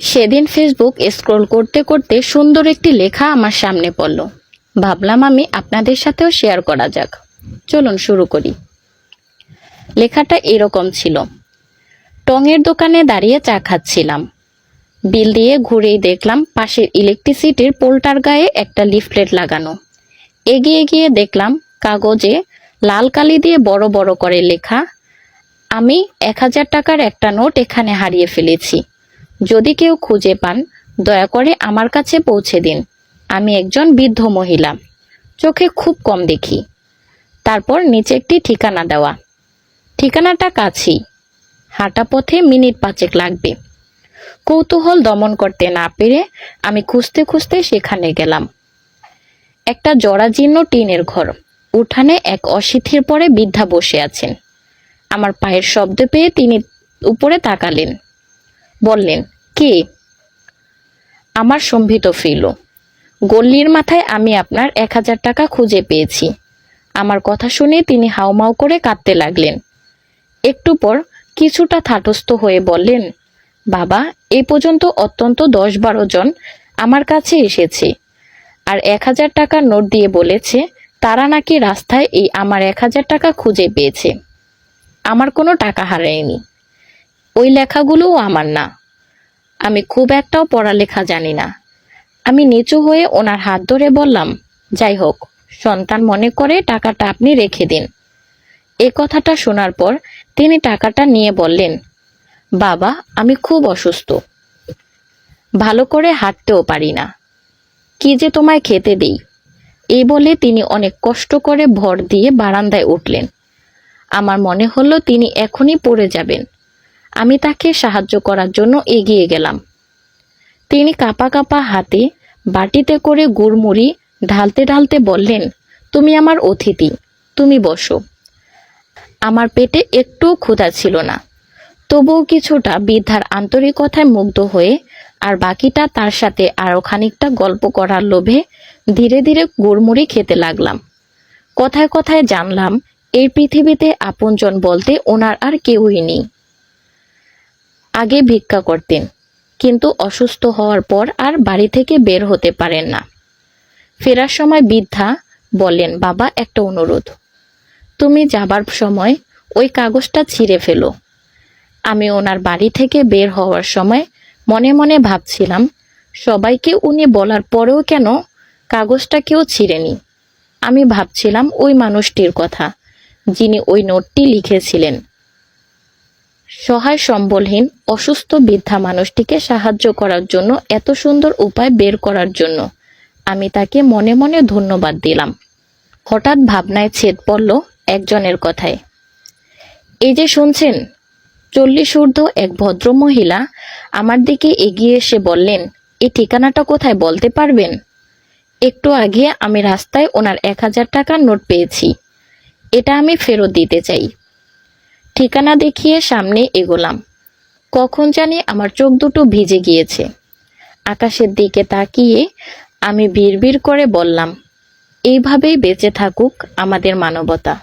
সেদিন Facebook scroll করতে করতে সুন্দর একটি লেখা আমার সামনে পড়ল। ভাবলাম আমি আপনাদের সাথেও শেয়ার করা যাক। চলুন শুরু করি। লেখাটা এরকম ছিল। টঙের দোকানে দাঁড়িয়ে চা খাচ্ছিলাম। বিল দিয়ে ঘুরেই দেখলাম পাশের ইলেকট্রিসিটির পোলটার গায়ে একটা লিফলেট লাগানো। এগিয়ে গিয়ে দেখলাম কাগজে লাল কালি দিয়ে বড় বড় করে লেখা, আমি এক হাজার টাকার একটা নোট এখানে হারিয়ে ফেলেছি। যদি কেউ খুঁজে পান, দয়া করে আমার কাছে পৌঁছে দিন। আমি একজন বৃদ্ধ মহিলা। চোখে খুব কম দেখি। তারপর নিচে একটি ঠিকানা দেওয়া। ঠিকানাটা কাছেই। হাঁটা পথে মিনিট পাঁচেক লাগবে। কৌতূহল দমন করতে না পেরে আমি খুঁজতে খুঁজতে সেখানে গেলাম। একটা জরাজীর্ণ টিনের ঘর। উঠানে এক অশীথের পরে বৃদ্ধা বসে আছেন। আমার পায়ের শব্দ পেয়ে তিনি উপরে তাকালেন। বললেন, কে? আমার সম্ভিত ফিরল গল্লির মাথায় আমি আপনার এক হাজার টাকা খুঁজে পেয়েছি। আমার কথা শুনে তিনি হাউমাউ করে কাঁদতে লাগলেন। একটু পর কিছুটা থাটস্থ হয়ে বললেন, বাবা, এ পর্যন্ত অত্যন্ত দশ বারো জন আমার কাছে এসেছে। আর এক হাজার টাকার নোট দিয়ে বলেছে, তারা নাকি রাস্তায় এই আমার এক হাজার টাকা খুঁজে পেয়েছে। আমার কোনো টাকা হারায়নি। ওই লেখাগুলোও আমার না। আমি খুব একটাও পড়ালেখা জানি না। আমি নিচু হয়ে ওনার হাত ধরে বললাম, যাই হোক, সন্তান মনে করে টাকাটা আপনি রেখে দিন। এ কথাটা শোনার পর তিনি টাকাটা নিয়ে বললেন, বাবা, আমি খুব অসুস্থ। ভালো করে হাঁটতেও পারি না। কি যে তোমায় খেতে দেই? এই বলে তিনি অনেক কষ্ট করে ভর দিয়ে বারান্দায় উঠলেন। আমার মনে হলো তিনি এখনই পড়ে যাবেন। আমি তাকে সাহায্য করার জন্য এগিয়ে গেলাম। তিনি কাপা কাপা হাতে বাটিতে করে গুড়মুড়ি ঢালতে ঢালতে বললেন, তুমি আমার অতিথি, তুমি বসো। আমার পেটে একটুও ক্ষুধা ছিল না। তবুও কিছুটা বৃদ্ধার আন্তরিকতায় মুগ্ধ হয়ে আর বাকিটা তার সাথে আরও খানিকটা গল্প করার লোভে ধীরে ধীরে গুড়মুড়ি খেতে লাগলাম। কথায় কথায় জানলাম, এই পৃথিবীতে আপনজন বলতে ওনার আর কেউই নেই। আগে ভিক্ষা করতেন, কিন্তু অসুস্থ হওয়ার পর আর বাড়ি থেকে বের হতে পারেন না। ফেরার সময় বৃদ্ধা বলেন, বাবা, একটা অনুরোধ। তুমি যাবার সময় ওই কাগজটা ছিঁড়ে ফেলো। আমি ওনার বাড়ি থেকে বের হওয়ার সময় মনে মনে ভাবছিলাম, সবাইকে উনি বলার পরেও কেন কাগজটা কেউ ছিঁড়েনি। আমি ভাবছিলাম ওই মানুষটির কথা, যিনি ওই নোটটি লিখেছিলেন। সহায় সম্বলহীন, অসুস্থ বৃদ্ধা মানুষটিকে সাহায্য করার জন্য, এত সুন্দর উপায় বের করার জন্য। আমি তাকে মনে মনে ধন্যবাদ দিলাম। হঠাৎ ভাবনায় ছেদ পড়ল একজনের কথায়। এই যে শুনছেন, চল্লিশ ঊর্ধ্ব এক ভদ্র মহিলা আমার দিকে এগিয়ে এসে বললেন এই ঠিকানাটা কোথায় বলতে পারবেন? একটু আগে আমি রাস্তায় ওনার এক হাজার টাকার নোট পেয়েছি। এটা আমি ফেরত দিতে চাই। ঠিকানা দেখিয়ে সামনে এগোলাম। কখন জানি আমার চোখ দুটো ভিজে গিয়েছে। আকাশের দিকে তাকিয়ে আমি বিড়বিড় করে বললাম, এইভাবেই বেঁচে থাকুক আমাদের মানবতা।